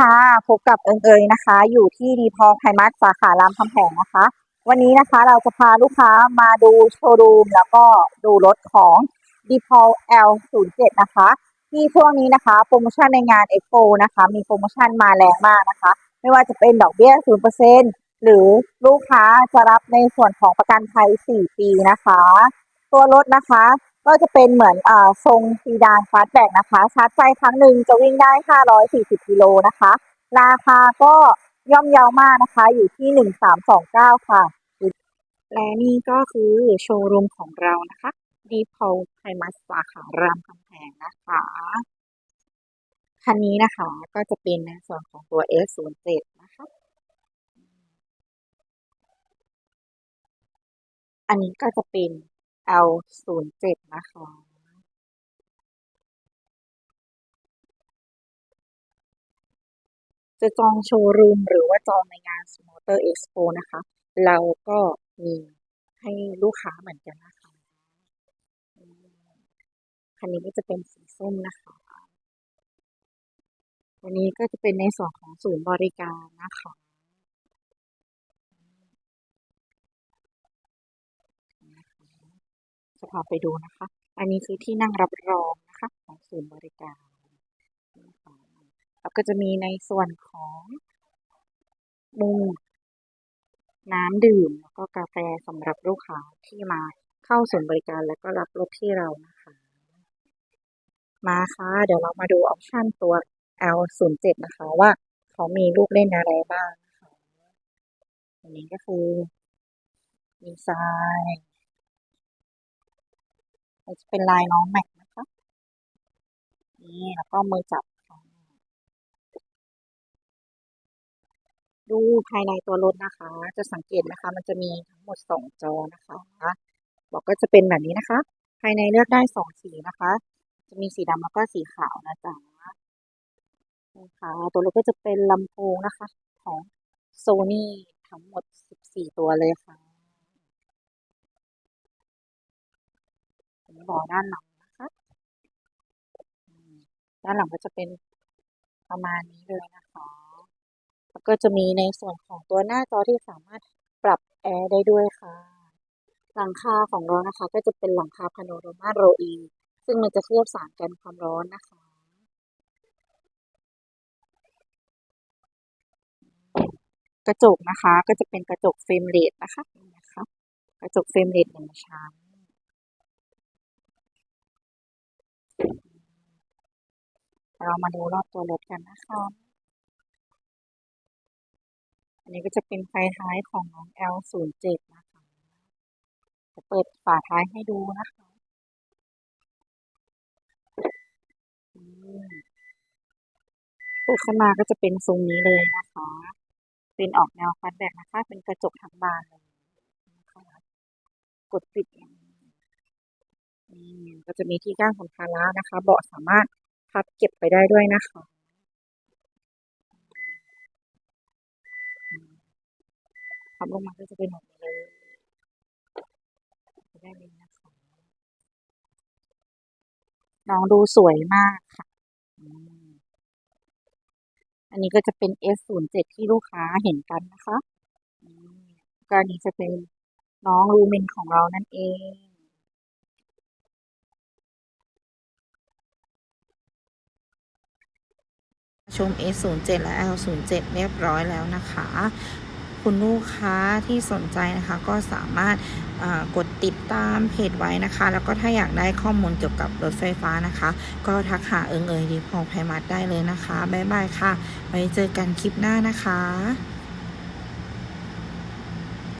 ค่ะพบกับเอิงเอยนะคะ อยู่ที่ดีพอไพมัสสาขารามคำแหงนะคะ วันนี้นะคะเราจะพาลูกค้ามาดูโชว์รูมแล้วก็ดูรถของ d p o L07 นะคะ ที่ช่วงนี้นะคะ โปรโมชั่นในงาน Expo นะคะ มีโปรโมชั่นมาแรงมากนะคะ ไม่ว่าจะเป็นดอกเบี้ย 0%หรือลูกค้าจะรับในส่วนของประกันภัย 4 ปีนะคะ ตัวรถนะคะ ก็จะเป็นเหมือนอ่าทรงซีดานฟาสแบกนะคะชาร์จไฟครั้งหนึ่งจะวิ่งได้ 540กิโลนะคะ ราคาก็ย่อมเยาวมากนะคะ อยู่ที่ 1329 ค่ะ และนี่ก็คือโชว์รูมของเรานะคะดีพอลไพมัสสาขารามคำแหงนะคะ คันนี้นะคะก็จะเป็นในส่วนของตัว S07 นะคะอันนี้ก็จะเป็น L07 นะคะ จะจองโชว์รูมหรือว่าจองในงาน Motor Expo นะคะ เราก็มีให้ลูกค้าเหมือนกันนะคะอันนี้ก็จะเป็นสีส้มนะคะวันนี้ก็จะเป็นในส่วนของศูนย์บริการนะคะ จะพาไปดูนะคะ อันนี้คือที่นั่งรับรองนะคะของศูนย์บริการ แล้วก็จะมีในส่วนของมุมน้ำดื่มแล้วก็กาแฟสำหรับลูกค้าที่มาเข้าศูนย์บริการแล้วก็รับรถที่เรานะคะ มาค่ะ เดี๋ยวเรามาดูออปชันตัว L07 นะคะว่าเขามีลูกเล่นอะไรบ้างนะคะอันนี้ก็คือดีไซ จะเป็นลายน้องแม็กนะคะ นี่แล้วก็มือจับ ดูภายในตัวรถนะคะ จะสังเกตนะคะ มันจะมีทั้งหมดสองจอนะคะบอกก็จะเป็นแบบนี้นะคะ ภายในเลือกได้สองสีนะคะ จะมีสีดำแล้วก็สีขาวนะจ๊ะนะคะตัวรถก็จะเป็นลำโพงนะคะ ของโซนี่ทั้งหมด 14 ตัวเลยค่ะ บ่อด้านหลังนะคะด้านหลังก็จะเป็นประมาณนี้เลยนะคะแล้วก็จะมีในส่วนของตัวหน้าจอที่สามารถปรับแอร์ได้ด้วยค่ะ หลังคาของเรานะคะ ก็จะเป็นหลังคาพาโนรามาโรอีซึ่งมันจะเคลือบสารกันความร้อนนะคะ กระจกนะคะก็จะเป็นกระจกเฟรมเรทนะคะนี่นะคะ กระจกเฟรมเรทหนึ่งชั้น เรามาดูรอบตัวรถกันนะคะ อันนี้ก็จะเป็นไฟท้ายของน้อง L07 นะคะ จะเปิดฝาท้ายให้ดูนะคะอืมเปิดขึ้นมาก็จะเป็นทรงนี้เลยนะคะ เป็นออกแนวฟัดแบกนะคะ เป็นกระจกทั้งบานเลยนะคะ กดปิดอย่าง ก็จะมีที่กั้นสัมภาระนะคะ เบาะสามารถพับเก็บไปได้ด้วยนะคะพับลงมาก็จะเป็นแบบนี้เลยได้เลยนะคะน้องดูสวยมากค่ะ อันนี้ก็จะเป็น S07 ที่ลูกค้าเห็นกันนะคะก็อันนี้จะเป็นน้องลูเมนของเรานั่นเอง ชม S07 และ L07 เรียบร้อยแล้วนะคะ คุณลูกค้าที่สนใจนะคะก็สามารถกดติดตามเพจไว้นะคะ แล้วก็ถ้าอยากได้ข้อมูลเกี่ยวกับรถไฟฟ้านะคะ ก็ทักหาเอิงเอยดีพอไพมัดได้เลยนะคะ บ๊ายบายค่ะ ไว้เจอกันคลิปหน้านะคะ